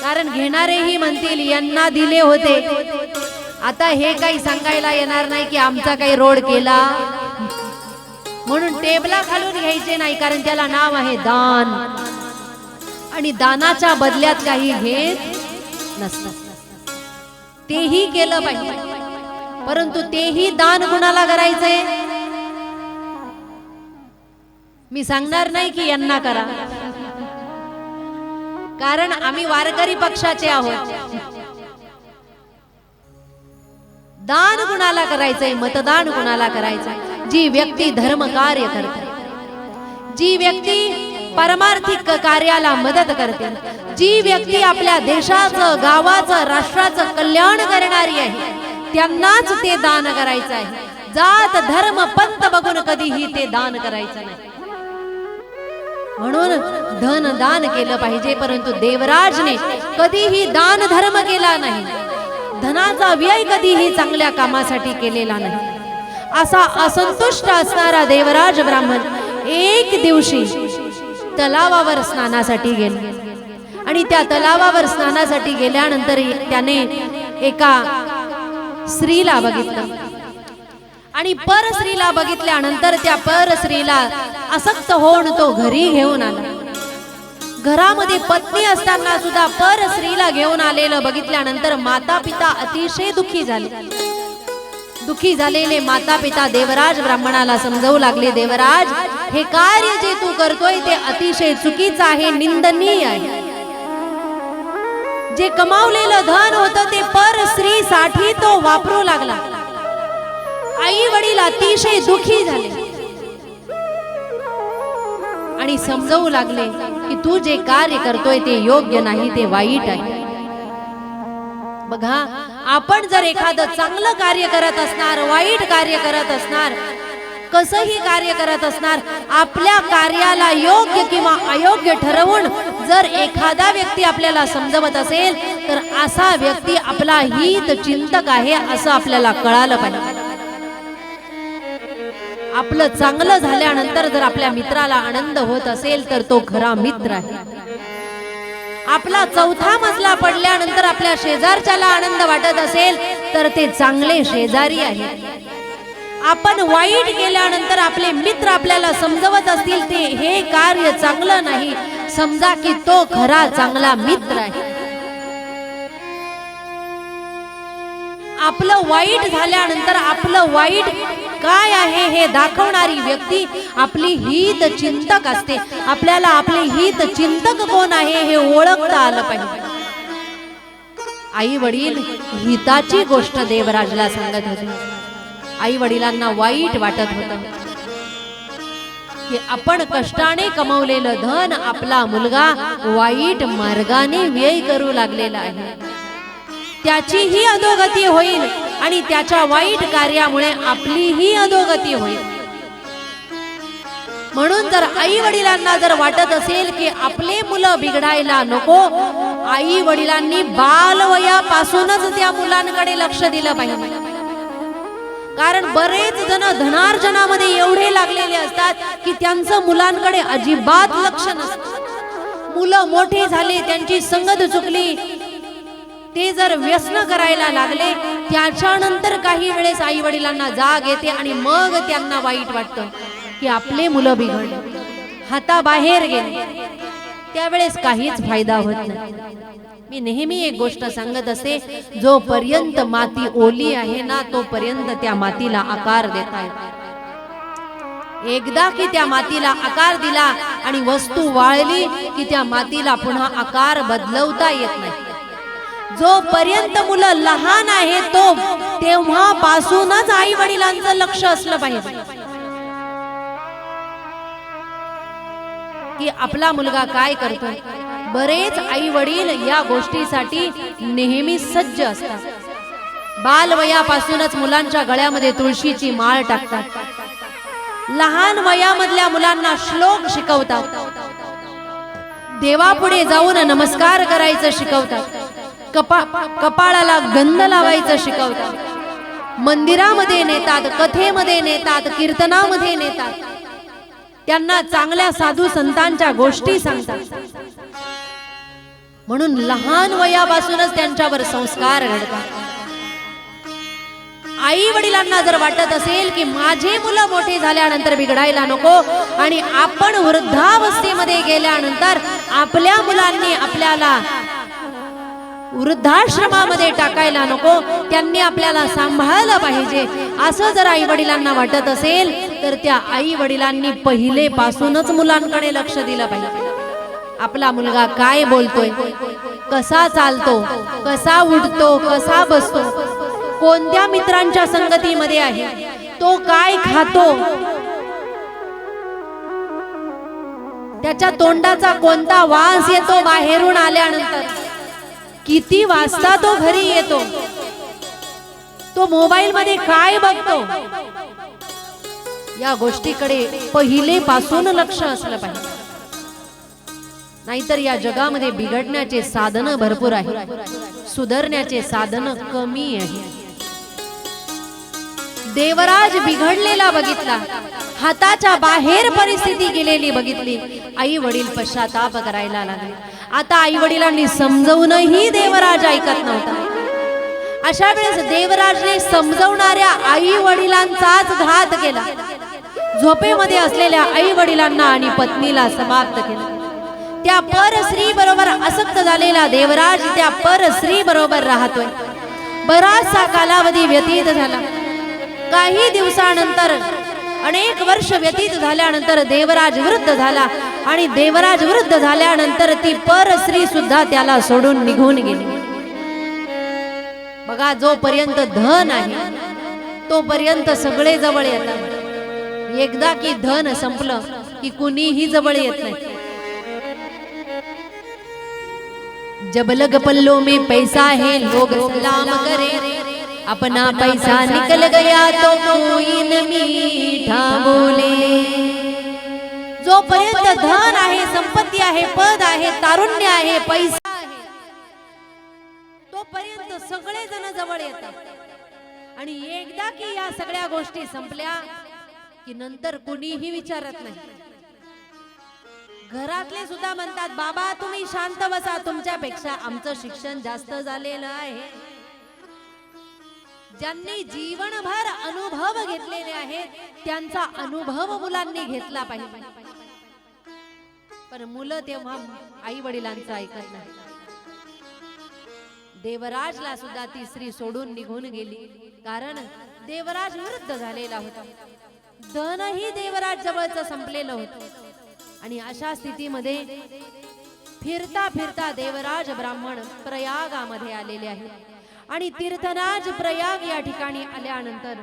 कारण घेणारेही म्हणतील यांना दिले होते. आता हे काही सांगायला येणार नाही की आमचा काही रोड केला. म्हणून टेबला खालून घ्यायचे नाही कारण त्याला नाव आहे दान. आणि दानाच्या बदल्यात काही घेत नसत तेही केलं पाहिजे. परंतु तेही दान कुणाला करायचंय? मी सांगणार नाही की यांना करा. कारण आम्ही वारकरी पक्षाचे आहोत. दान कुणाला करायचंय? मतदान कुणाला करायचंय? जी व्यक्ती धर्म कार्य करते. जी व्यक्ती परमार्थिक कार्याला मदत करते. जी व्यक्ती आपल्या देशाचं गावाचं राष्ट्राचं कल्याण करणारी आहे त्यांनाच ते दान करायचं आहे जात धर्म पंत बघून कधीही ते दान करायचं नाही. म्हणून धन दान केलं पाहिजे परंतु देवराजने कधीही दान धर्म केला नाही. धनाचा व्यय कधीही चांगल्या कामासाठी केलेला नाही. असा असंतुष्ट असणारा देवराज ब्राह्मण एक दिवशी तलावावर स्नानासाठी गेले. आणि त्या तलावावर स्नानासाठी गेल्यानंतर त्याने एका स्त्रीला बघितलं. आणि पर स्त्रीला बघितल्यानंतर त्या पर स्त्रीला आसक्त होऊन तो घरी घेऊन आला. घरामध्ये पत्नी असताना सुद्धा पर स्त्रीला घेऊन आलेलं बघितल्यानंतर माता पिता अतिशय दुखी झाले. दुखी झालेले माता पिता देवराज ब्राह्मणाला समजवू लागले देवराज हे कार्य जे तू करतोय ते अतिशय चुकीचं आहे निंदनीय आहे. जे कमावलेलं धन होतं ते पर तो वापरू लागला. आई वडील अतिशय दुखी झाले. आणि समजवू लागले की तू जे कार्य करतोय ते योग्य नाही ते वाईट आहे. बघा आपण जर एखादं चांगलं कार्य करत असणार वाईट कार्य करत असणार कसंही कार्य करत असणार आपल्या कार्याला योग्य किंवा अयोग्य ठरवून जर एखादा व्यक्ती आपल्याला समजवत असेल तर असा व्यक्ती आपला हित चिंतक आहे असं आपल्याला कळालं पाहिजे. आपलं चांगलं झाल्यानंतर जर आपल्या मित्राला आनंद होत असेल तर तो खरा मित्र आहे. आपला चौथा मजला पडल्यानंतर आपल्या शेजारच्याला आनंद वाटत असेल तर ते चांगले शेजारी आहे आपण वाईट गेल्यानंतर आपले मित्र आपल्याला समजवत असतील ते हे कार्य चांगलं नाही. समजा की तो खरा चांगला मित्र आहे. आपलं वाईट झाल्यानंतर आपलं वाईट काय आहे हे दाखवणारी व्यक्ती आपली हित चिंतक असते. आपल्याला आपले हित चिंतक कोण आहे हे ओळखता आलं पाहिजे. आई वडील हिताची गोष्ट देवराजला सांगत होते. आई वडिलांना वाईट वाटत होत. की आपण कष्टाने कमवलेलं धन आपला मुलगा वाईट मार्गाने व्यय करू लागलेला आहे. त्याचीही अधोगती होईल आणि त्याच्या वाईट कार्यामुळे आपलीही अधोगती होईल. म्हणून जर आई वडिलांना जर वाटत असेल की आपले मुलं बिघडायला नको आई वडिलांनी बालवयापासूनच त्या मुलांकडे लक्ष दिलं पाहिजे. कारण बरेच जण धनार्जनामध्ये एवढे लागलेले असतात की त्यांचं मुलांकडे अजिबात लक्ष नसतं. मुलं मोठे झाले त्यांची संगत चुकली ते जर व्यसन करायला लागले त्याच्यानंतर काही वेळेस आई वडिलांना जाग येते आणि मग त्यांना वाईट वाटतं की आपले मुलं बिघडले हाताबाहेर गेले. त्यावेळेस काहीच फायदा होत नाही. मी नेहमी एक गोष्ट सांगत असते जोपर्यंत माती ओली आहे ना तोपर्यंत त्या मातीला आकार देता येतो एकदा की त्या मातीला आकार दिला आणि वस्तू वाळली की त्या मातीला पुन्हा आकार बदलवता येत नाही. जोपर्यंत मुलं लहान आहे तो तेव्हापासूनच आई वडिलांचं लक्ष असलं पाहिजे. की आपला मुलगा काय करतोय? बरेच आई वडील या गोष्टीसाठी नेहमी सज्ज असतात. बालवयापासूनच मुलांच्या गळ्यामध्ये तुळशीची माळ टाकतात. लहान वयामधल्या मुलांना श्लोक शिकवतात. देवापुढे जाऊन नमस्कार करायचं शिकवतात. कपा कपाळाला गंध लावायचं शिकवतात. मंदिरामध्ये नेतात कथेमध्ये नेतात कीर्तनामध्ये नेतात. त्यांना चांगल्या साधू संतांच्या गोष्टी सांगतात. म्हणून लहान वयापासूनच त्यांच्यावर संस्कार घडतात. आई वडिलांना जर वाटत असेल की माझे मुलं मोठे झाल्यानंतर बिघडायला नको आणि आपण वृद्धावस्थेमध्ये गेल्यानंतर आपल्या मुलांनी आपल्याला वृद्धाश्रमामध्ये टाकायला नको. त्यांनी आपल्याला सांभाळलं पाहिजे. असं जर आई वडिलांना वाटत असेल तर त्या आई वडिलांनी पहिले पासूनच मुलांकडे लक्ष दिलं पाहिजे. आपला मुलगा काय बोलतोय? कसा चालतो? कसा उठतो? कसा बसतो? कोणत्या मित्रांच्या संगतीमध्ये आहे? तो काय खातो? त्याच्या तोंडाचा कोणता वास येतो बाहेरून आल्यानंतर? किती वाजता तो घरी येतो? तो मोबाईल मध्ये काय बघतो? या गोष्टीकडे पहिले पासून लक्ष असलं पाहिजे. नाहीतर या जगामध्ये बिघडण्याचे साधन भरपूर आहे सुधारण्याचे साधन कमी आहे देवराज बिघडलेला बघितला. हाताच्या बाहेर परिस्थिती गेलेली बघितली. आई वडील पश्चाताप करायला लागले. आता आई वडिलांनी समजवूनही देवराज ऐकत नव्हता. अशा वेळेस देवराजने समजवणाऱ्या आई वडिलांचाच घात केला. झोपेमध्ये असलेल्या आई वडिलांना आणि पत्नीला समाप्त केलं. त्या परस्त्री बरोबर असक्त झालेला देवराज त्या परस्त्री बरोबर राहतोय. बराचसा कालावधी व्यतीत झाला. काही दिवसानंतर अनेक वर्ष व्यतीत झाल्यानंतर देवराज वृद्ध झाला. आणि देवराज वृद्ध झाल्यानंतर ती परस्त्री सुद्धा त्याला सोडून निघून गेली. बघा जोपर्यंत धन आहे तोपर्यंत सगळे जवळ येतात. एकदा की धन संपलं की कुणीही जवळ येत नाही. जब लग पल्लों में पैसा है लोग सलाम करे. अपना पैसा निकल गया तो कोई न मीठा बोले। जोपर्यंत धन आहे संपत्ती आहे पद आहे तारुण्य आहे पैसा आहे. तोपर्यंत सगळे जण जवळ येतात. आणि एकदा की या सगळ्या गोष्टी संपल्या की नंतर कुणीही विचारत नाही. घरातले सुद्धा म्हणतात बाबा तुम्ही शांत बसा तुमच्यापेक्षा आमचं शिक्षण जास्त झालेलं आहे. ज्यांनी जीवनभर अनुभव घेतलेले आहेत त्यांचा अनुभव मुलांनी घेतला पाहिजे. पण मुलं तेव्हा आई वडिलांचं ऐकत नाही. देवराजला सुद्धा ती स्त्री सोडून निघून गेली कारण देवराज वृद्ध झालेला होता. धनही देवराज जवळच संपलेलं होतं. आणि अशा स्थितीमध्ये फिरता फिरता देवराज ब्राह्मण प्रयागामध्ये आलेले आहेत. आणि तीर्थराज प्रयाग या ठिकाणी आल्यानंतर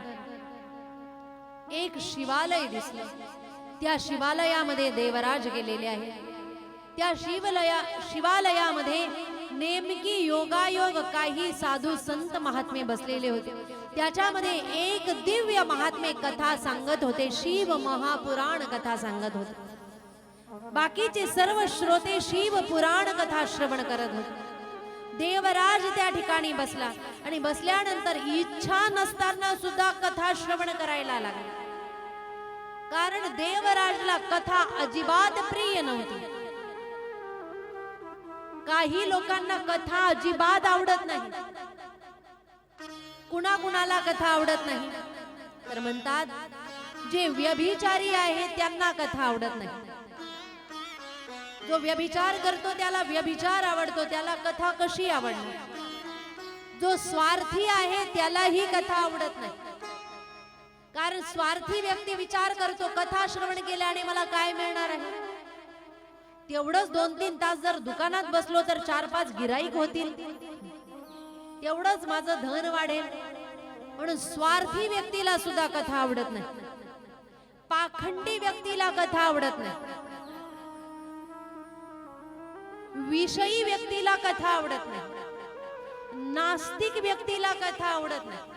एक शिवालय दिसलं. त्या शिवालयामध्ये देवराज गेलेले आहे त्या शिवलया शिवालयामध्ये नेमकी योगायोग काही साधू संत महात्मे बसलेले होते. त्याच्यामध्ये एक दिव्य महात्मे कथा सांगत होते. शिव महापुराण कथा सांगत होते. बाकीचे सर्व श्रोते शिव पुराण कथा श्रवण करत होते. देवराज त्या ठिकाणी बसला. आणि बसल्यानंतर इच्छा नसताना सुद्धा कथा श्रवण करायला लागला. कारण देवराजला कथा अजिबात प्रिय नव्हती. काही लोकांना कथा अजिबात आवडत नाही. कुणाकुणाला कथा आवडत नाही. तर म्हणतात जे व्यभिचारी आहेत त्यांना कथा आवडत नाही. जो व्यभिचार करतो त्याला व्यभिचार आवडतो त्याला कथा कशी आवडणार? जो स्वार्थी आहे त्यालाही कथा आवडत नाही. कारण स्वार्थी व्यक्ती विचार करतो कथा श्रवण केल्याने मला काय मिळणार आहे? तेवढंच दोन तीन तास जर दुकानात बसलो तर चार पाच गिराईक होतील. तेवढंच माझं धन वाढेल. म्हणून स्वार्थी व्यक्तीला सुद्धा कथा आवडत नाही. पाखंडी व्यक्तीला कथा आवडत नाही. विषयी व्यक्तीला कथा आवडत नाही. नास्तिक व्यक्तीला कथा आवडत नाही.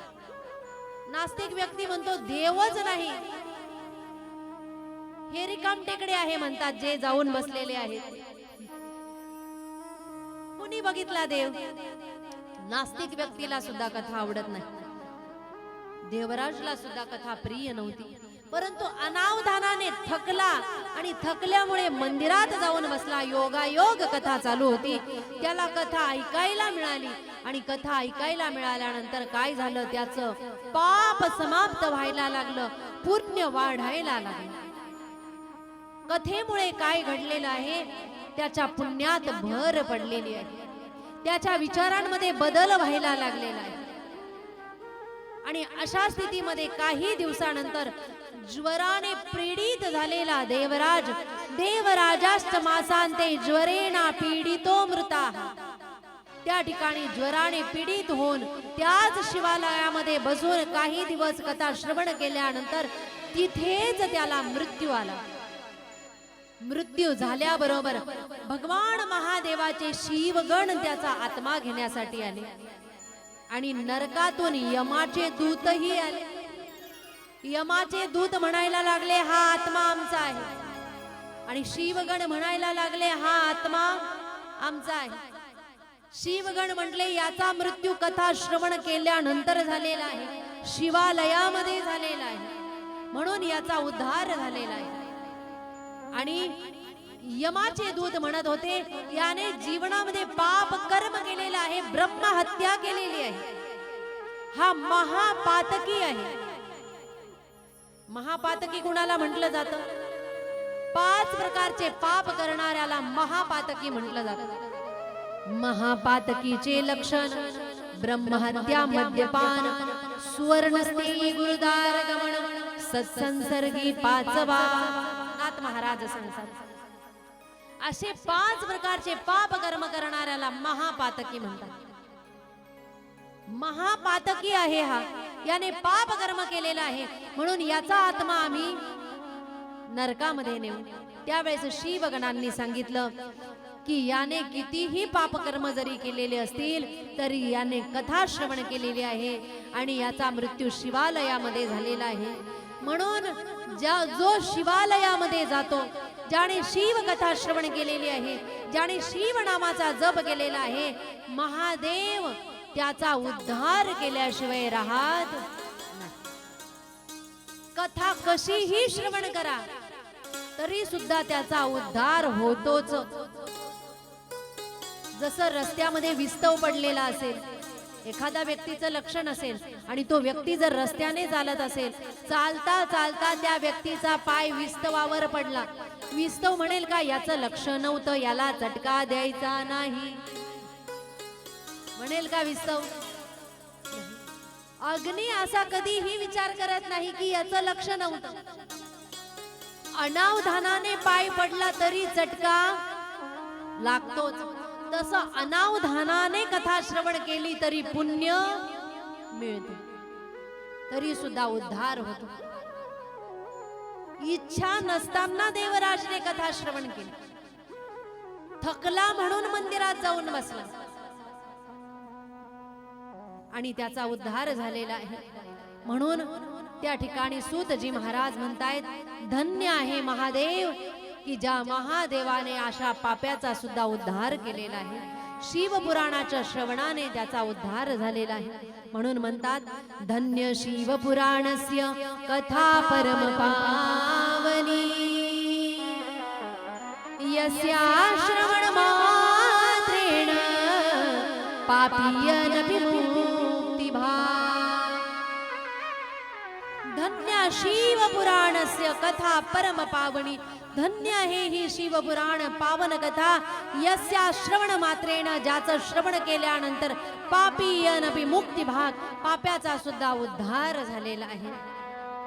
नास्तिक व्यक्ती म्हणतो देवच नाही. हे रिकाम टेकडे आहे म्हणतात जे जाऊन बसलेले आहेत. कुणी बघितला देव? नास्तिक व्यक्तीला सुद्धा कथा आवडत नाही. देवराजला सुद्धा कथा प्रिय नव्हती. परंतु अनावधानाने थकला आणि थकल्यामुळे मंदिरात जाऊन बसला. योगायोग कथा चालू होती. त्याला कथा ऐकायला मिळाली. आणि कथा ऐकायला मिळाल्यानंतर काय झालं? त्याचं पाप समाप्त व्हायला लागलं. पुण्य वाढायला लागलं. कथेमुळे काय घडलेलं आहे? त्याच्या पुण्यात भर पडलेली आहे. त्याच्या विचारांमध्ये बदल व्हायला लागलेला आहे. आणि अशा स्थितीमध्ये काही दिवसानंतर ज्वराने पीडित झालेला देवराज देवराजाष्ट मासांते ज्वरेना पीडितो मृता. त्या ठिकाणी ज्वराने पीडित होऊन त्याच शिवालयामध्ये बसून काही दिवस कथा श्रवण केल्यानंतर तिथेच त्याला मृत्यू आला. मृत्यू झाल्याबरोबर भगवान महादेवाचे शिवगण त्याचा आत्मा घेण्यासाठी आले आणि नरकातून यमाचे दूतही आले. यमाचे दूत म्हणायला लागले हा आत्मा आमचा आहे. आणि शिवगण म्हणायला लागले हा आत्मा आमचा आहे. शिवगण म्हटले याचा मृत्यू कथा श्रवण केल्यानंतर झालेला आहे. शिवालयामध्ये झालेला आहे. म्हणून याचा उद्धार झालेला आहे. आणि यमाचे दूत म्हणत होते याने जीवनामध्ये पाप कर्म केलेला आहे ब्रह्म हत्या केलेली आहे. हा महापातकी आहे. महापातकी कुणाला म्हटलं जातं? पाच प्रकारचे पाप करणाऱ्याला महापातकी म्हटलं जात. महापातकीचे लक्षण ब्रह्महत्या मद्यपान सुवर्णस्ते गुरुदार गमन सत्संसर्गी पाचवा नाथ महाराज सांगतात असे पाच प्रकारचे पाप कर्म करणाऱ्याला महापातकी म्हणतात. महापातकी आहे हा. याने पाप कर्म केलेला आहे. म्हणून याचा आत्मा आम्ही नरकामध्ये नेऊ. त्यावेळेस शिवगणांनी सांगितलं की याने कितीही पापकर्म जरी केलेले असतील तरी याने कथा श्रवण केलेली आहे आणि याचा मृत्यू शिवालयामध्ये झालेला आहे. म्हणून ज्या जो शिवालयामध्ये जातो ज्याने शिव कथा श्रवण केलेली आहे ज्याने शिव नामाचा जप केलेला आहे महादेव त्याचा उद्धार केल्याशिवाय राहत कथा कशीही श्रवण करा तरी सुद्धा त्याचा उद्धार होतोच. जसं रस्त्यामध्ये विस्तव पडलेला असेल एखाद्या व्यक्तीचं लक्षण असेल आणि तो व्यक्ती जर रस्त्याने चालत असेल चालता चालता त्या व्यक्तीचा पाय विस्तवावर पडला. विस्तव म्हणेल का याचं लक्ष नव्हतं याला चटका द्यायचा नाही. म्हणेल का विस्तव अग्नी असा कधीही विचार करत नाही की याचं लक्ष नव्हतं. अनावधानाने पाय पडला तरी चटका लागतोच. तस अनावधानाने कथा श्रवण केली तरी पुण्य मिळते. तरी सुद्धा उद्धार होतो. इच्छा नसताना देवराजने कथा श्रवण केली. थकला म्हणून मंदिरात जाऊन बसला. आणि त्याचा उद्धार झालेला आहे. म्हणून त्या ठिकाणी सूतजी महाराज म्हणतायत धन्य आहे महादेव की ज्या महादेवाने अशा पाप्याचा सुद्धा उद्धार केलेला आहे. शिवपुराणाच्या श्रवणाने त्याचा उद्धार झालेला आहे. म्हणून म्हणतात धन्य शिवपुराणस्य कथा परम पावनी. यस्या श्रवण मात्रेण पापीयनपि विभा धन्य शिवपुराणस्य कथा परम पावणी धन्य हे ही शिवपुराण पावन कथा. यस्या श्रवण मात्रेण ज्याचं श्रवण केल्यानंतर पापीयनपि मुक्ती भाग. पाप्याचा सुद्धा उद्धार झालेला आहे.